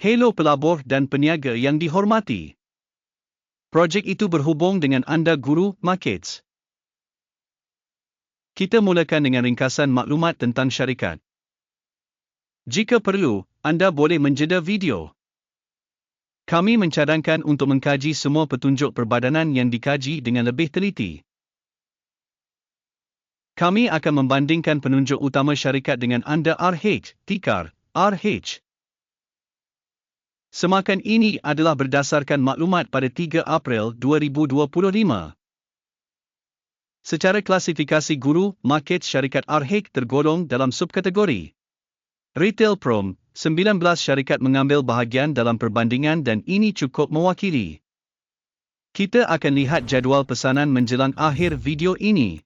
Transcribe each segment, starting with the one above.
Hello pelabur dan peniaga yang dihormati. Projek itu berhubung dengan anda guru markets. Kita mulakan dengan ringkasan maklumat tentang syarikat. Jika perlu, anda boleh menjeda video. Kami mencadangkan untuk mengkaji semua petunjuk perbadanan yang dikaji dengan lebih teliti. Kami akan membandingkan penunjuk utama syarikat dengan anda RH, tikar, RH. Semakan ini adalah berdasarkan maklumat pada 3 April 2025. Secara klasifikasi guru, market syarikat RH tergolong dalam subkategori. Retail Prom, 19 syarikat mengambil bahagian dalam perbandingan dan ini cukup mewakili. Kita akan lihat jadual pesanan menjelang akhir video ini.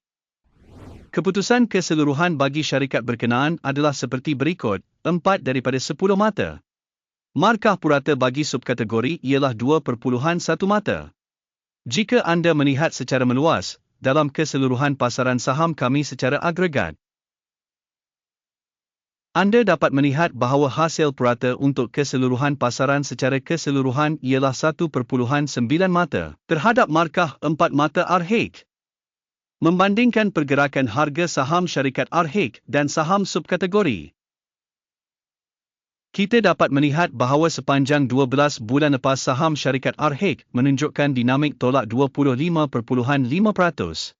Keputusan keseluruhan bagi syarikat berkenaan adalah seperti berikut, 4 daripada 10 mata. Markah purata bagi subkategori ialah 2.1 mata. Jika anda melihat secara meluas, dalam keseluruhan pasaran saham kami secara agregat, anda dapat melihat bahawa hasil purata untuk keseluruhan pasaran secara keseluruhan ialah 1.9 mata terhadap markah 4 mata RH. Membandingkan pergerakan harga saham syarikat RH dan saham subkategori, kita dapat melihat bahawa sepanjang 12 bulan lepas saham syarikat RH menunjukkan dinamik tolak 25.5%.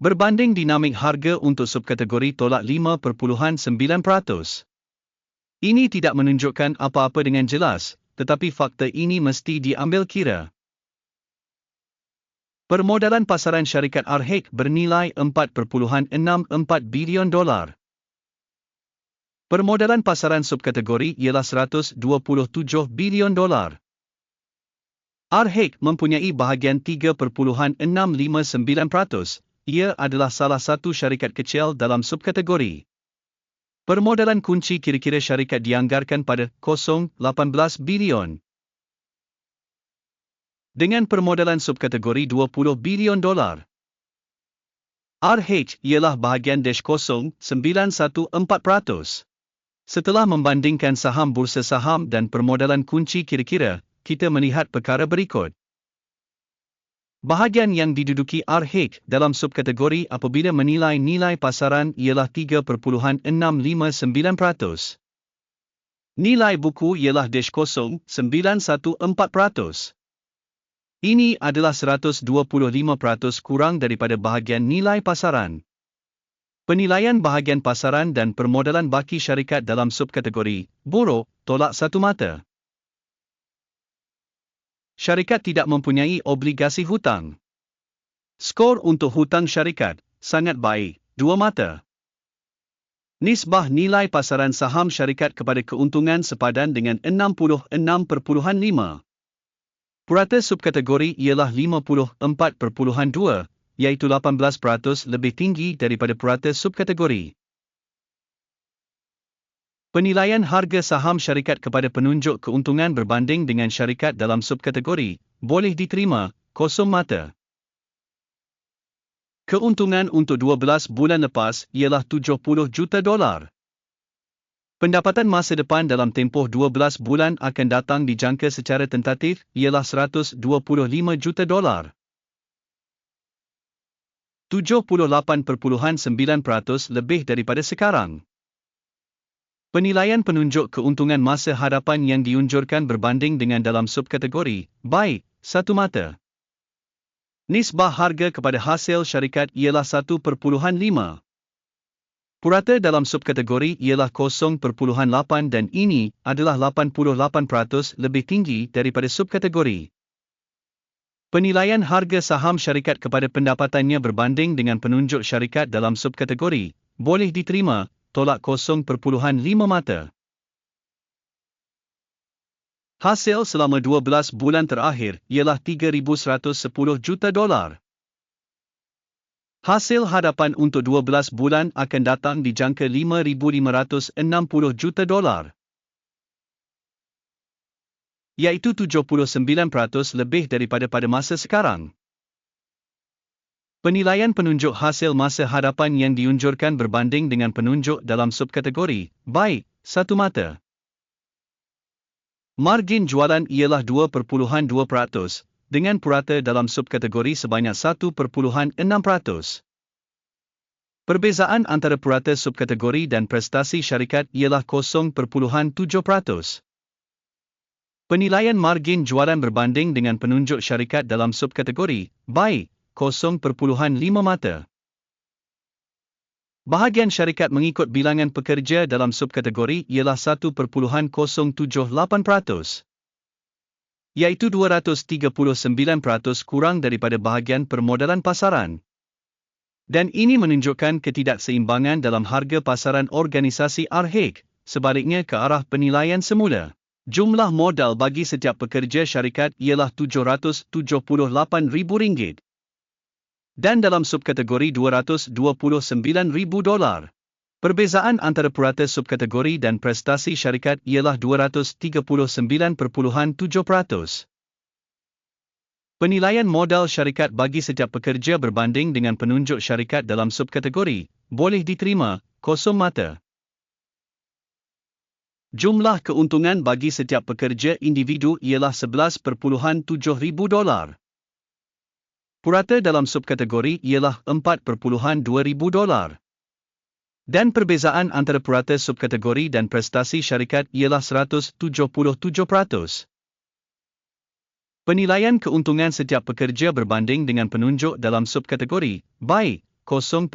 Berbanding dinamik harga untuk subkategori tolak 5.9%. Ini tidak menunjukkan apa-apa dengan jelas, tetapi fakta ini mesti diambil kira. Permodalan pasaran syarikat RH bernilai 4.64 bilion dolar. Permodalan pasaran subkategori ialah 127 bilion dolar. RH mempunyai bahagian 3.659%. Ia adalah salah satu syarikat kecil dalam subkategori. Permodalan kunci kira-kira syarikat dianggarkan pada 0.18 bilion. Dengan permodalan subkategori 20 bilion dolar. RH ialah bahagian dash 0.914%. Setelah membandingkan saham bursa saham dan permodalan kunci kira-kira, kita melihat perkara berikut. Bahagian yang diduduki RH dalam subkategori apabila menilai nilai pasaran ialah 3.659%. Nilai buku ialah dash kosong 914%. Ini adalah 125% kurang daripada bahagian nilai pasaran. Penilaian bahagian pasaran dan permodalan baki syarikat dalam subkategori buruk tolak satu mata. Syarikat tidak mempunyai obligasi hutang. Skor untuk hutang syarikat sangat baik, dua mata. Nisbah nilai pasaran saham syarikat kepada keuntungan sepadan dengan 66.5. Purata subkategori ialah 54.2 iaitu 18% lebih tinggi daripada purata subkategori. Penilaian harga saham syarikat kepada penunjuk keuntungan berbanding dengan syarikat dalam subkategori boleh diterima kosong mata. Keuntungan untuk 12 bulan lepas ialah 70 juta dolar. Pendapatan masa depan dalam tempoh 12 bulan akan datang dijangka secara tentatif ialah 125 juta dolar. 78.9% lebih daripada sekarang. Penilaian penunjuk keuntungan masa hadapan yang diunjurkan berbanding dengan dalam subkategori, baik, satu mata. Nisbah harga kepada hasil syarikat ialah 1.5. Purata dalam subkategori ialah 0.8 dan ini adalah 88% lebih tinggi daripada subkategori. Penilaian harga saham syarikat kepada pendapatannya berbanding dengan penunjuk syarikat dalam subkategori boleh diterima tolak 0.5 mata. Hasil selama 12 bulan terakhir ialah 3,110 juta dolar. Hasil hadapan untuk 12 bulan akan datang dijangka 5,560 juta dolar iaitu 79% lebih daripada pada masa sekarang. Penilaian penunjuk hasil masa hadapan yang diunjurkan berbanding dengan penunjuk dalam subkategori, baik, satu mata. Margin jualan ialah 2.2% dengan purata dalam subkategori sebanyak 1.6%. Perbezaan antara purata subkategori dan prestasi syarikat ialah 0.7%. Penilaian margin jualan berbanding dengan penunjuk syarikat dalam subkategori, baik, 0.5 mata. Bahagian syarikat mengikut bilangan pekerja dalam subkategori ialah 1.078%, iaitu 239% kurang daripada bahagian permodalan pasaran. Dan ini menunjukkan ketidakseimbangan dalam harga pasaran organisasi ARHIC, sebaliknya ke arah penilaian semula. Jumlah modal bagi setiap pekerja syarikat ialah RM778,000. Dan dalam subkategori $229,000. Perbezaan antara purata subkategori dan prestasi syarikat ialah 239.7%. Penilaian modal syarikat bagi setiap pekerja berbanding dengan penunjuk syarikat dalam subkategori boleh diterima kosong mata. Jumlah keuntungan bagi setiap pekerja individu ialah 11.7 ribu dolar. Purata dalam subkategori ialah 4.2 ribu dolar. Dan perbezaan antara purata subkategori dan prestasi syarikat ialah 177%. Penilaian keuntungan setiap pekerja berbanding dengan penunjuk dalam subkategori, baik, 0.5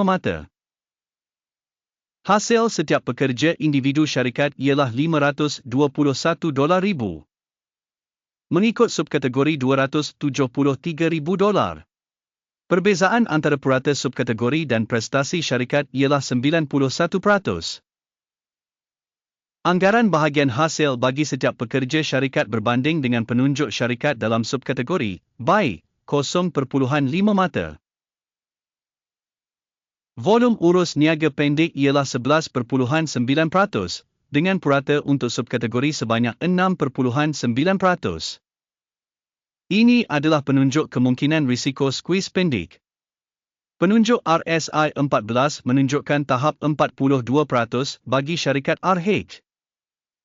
mata. Hasil setiap pekerja individu syarikat ialah 521 dolar ribu. Mengikut subkategori 273 ribu dolar. Perbezaan antara purata subkategori dan prestasi syarikat ialah 91%. Anggaran bahagian hasil bagi setiap pekerja syarikat berbanding dengan penunjuk syarikat dalam subkategori, baik, 0.5 mata. Volum urus niaga pendek ialah 11.9% dengan purata untuk subkategori sebanyak 6.9%. Ini adalah penunjuk kemungkinan risiko squeeze pendek. Penunjuk RSI 14 menunjukkan tahap 42% bagi syarikat RH.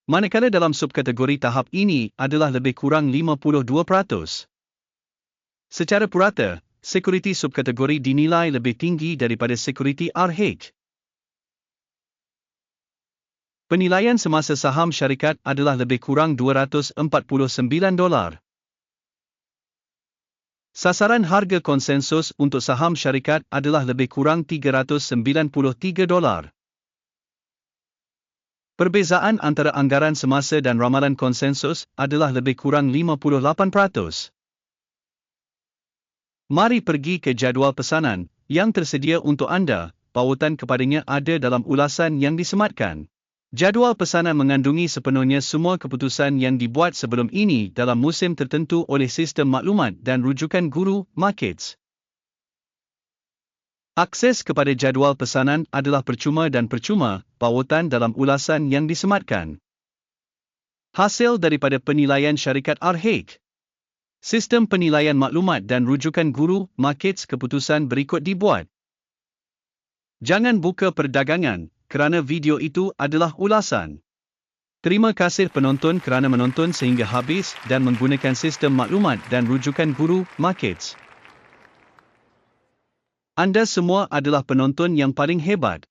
Manakala dalam subkategori tahap ini adalah lebih kurang 52%. Secara purata, sekuriti subkategori dinilai lebih tinggi daripada sekuriti RH. Penilaian semasa saham syarikat adalah lebih kurang 249 dolar. Sasaran harga konsensus untuk saham syarikat adalah lebih kurang 393 dolar. Perbezaan antara anggaran semasa dan ramalan konsensus adalah lebih kurang 58%. Mari pergi ke jadual pesanan yang tersedia untuk anda. Pautan kepadanya ada dalam ulasan yang disematkan. Jadual pesanan mengandungi sepenuhnya semua keputusan yang dibuat sebelum ini dalam musim tertentu oleh sistem maklumat dan rujukan guru markets. Akses kepada jadual pesanan adalah percuma dan percuma, pautan dalam ulasan yang disematkan. Hasil daripada penilaian syarikat Arhaik. Sistem penilaian maklumat dan rujukan guru markets keputusan berikut dibuat. Jangan buka perdagangan kerana video itu adalah ulasan. Terima kasih penonton kerana menonton sehingga habis dan menggunakan sistem maklumat dan rujukan guru markets. Anda semua adalah penonton yang paling hebat.